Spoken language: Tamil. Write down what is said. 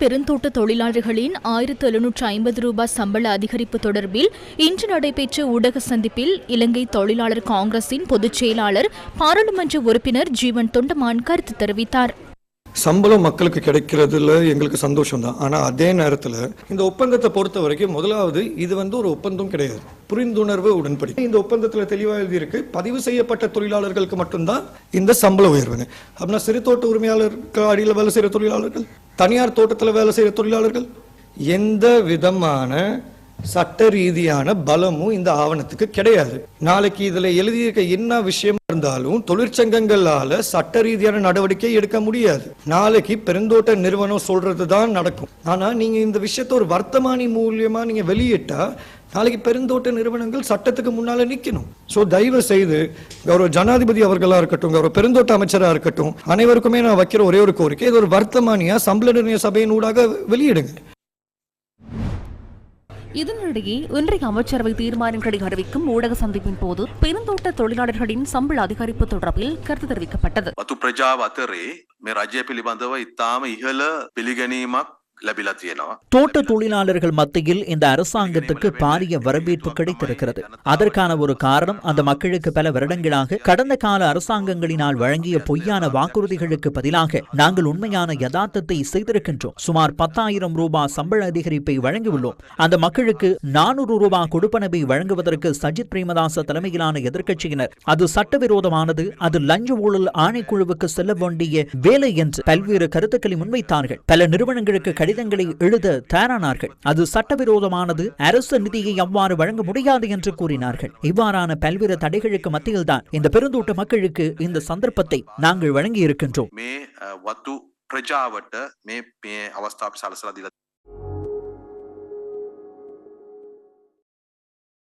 பெருந்தோட்ட தொழிலாளர்களின் ஆயிரத்து எழுநூற்று ஐம்பது ரூபாய் சம்பள அதிகரிப்பு தொடர்பில் இன்று நடைபெற்ற ஊடக சந்திப்பில் இலங்கை தொழிலாளர் காங்கிரசின் பொதுச் செயலாளர் பாராளுமன்ற உறுப்பினர் ஜீவன் தொண்டமான் கருத்து தெரிவித்தார். சம்பளம் மக்களுக்கு கிடைக்கிறதுல எங்களுக்கு சந்தோஷம் தான் ஆனா அதே நேரத்தில் இந்த ஒப்பந்தத்தை பொறுத்த வரைக்கும் முதலாவது இது வந்து ஒரு ஒப்பந்தம் கிடையாது. புரிந்துணர்வு உடன்படி இந்த ஒப்பந்தத்தில் தெளிவாக எழுதியிருக்கு பதிவு செய்யப்பட்ட தொழிலாளர்களுக்கு மட்டும்தான் இந்த சம்பள உயர்வுங்க அப்படின்னா சிறு தோட்ட உரிமையாளருக்கு அடியில் வேலை செய்கிற தொழிலாளர்கள் தனியார் தோட்டத்தில் வேலை செய்கிற தொழிலாளர்கள்? எந்த விதமான சட்ட ரீதியான பலமும் இந்த ஆவணத்துக்கு கிடையாது. நாளைக்கு இதுல எழுதியிருக்க என்ன விஷயம் இருந்தாலும் தொழிற்சங்கங்களால சட்ட ரீதியான நடவடிக்கை எடுக்க முடியாது. நாளைக்கு பெருந்தோட்ட நிறுவனம் சொல்றது தான் நடக்கும். ஆனா நீங்க இந்த விஷயத்த ஒரு வர்த்தமானி மூலியமா நீங்க வெளியிட்டா நாளைக்கு பெருந்தோட்ட நிறுவனங்கள் சட்டத்துக்கு முன்னால நிக்கணும். சோ தயவு செய்து கௌரவ ஜனாதிபதி அவர்களா இருக்கட்டும் கௌரவ பெருந்தோட்ட அமைச்சரா இருக்கட்டும் அனைவருக்குமே நான் வைக்கிற ஒரே ஒரு கோரிக்கை இது ஒரு வர்த்தமானியா சம்பள நிர்ணய சபையின் ஊடாக வெளியிடுங்க. இதனிடையே இன்றைய அமைச்சரவை தீர்மானங்களை அறிவிக்கும் ஊடக சந்திப்பின் போது பெருந்தோட்ட தொழிலாளர்களின் சம்பள அதிகரிப்பு தொடர்பில் கருத்து தெரிவிக்கப்பட்டது. பிரஜாவ் அத்தரே ராஜ்ய பிலிபந்தவ இத்தாம இகல பிலிகனீமக் தோட்ட தொழிலாளர்கள் மத்தியில் இந்த அரசாங்கத்துக்கு பாரிய வரவேற்பு கிடைத்திருக்கிறது. அதற்கான ஒரு காரணம் அந்த மக்களுக்கு பல வருடங்களாக கடந்த கால அரசாங்கங்களினால் வழங்கிய பொய்யான வாக்குறுதிகளுக்கு பதிலாக நாங்கள் உண்மையான யதார்த்தத்தை செய்திருக்கின்றோம். சுமார் பத்தாயிரம் ரூபாய் சம்பள அதிகரிப்பை வழங்கியுள்ளோம். அந்த மக்களுக்கு நானூறு ரூபாய் கொடுப்பனவை வழங்குவதற்கு சஜித் பிரேமதாச தலைமையிலான எதிர்க்கட்சியினர் அது சட்டவிரோதமானது அது லஞ்ச ஊழல் ஆணைக்குழுவுக்கு செல்ல வேண்டிய வேலை என்று பல்வேறு கருத்துக்களை முன்வைத்தார்கள். பல நிறுவனங்களுக்கு கடிதங்களை எழுத தயாரானார்கள் அது சட்டவிரோதமானது அரசு நிதியை அவ்வாறு வழங்க முடியாது என்று கூறினார்கள் இவ்வாறான பல்வேறு தடைகளுக்கு மத்தியில்தான் இந்த பெருந்தோட்ட மக்களுக்கு இந்த சந்தர்ப்பத்தை நாங்கள் வழங்கி இருக்கின்றோம் මේ අ, වතු ප්‍රජාවට මේ මේ අවස්ථාව සලසලා දීලා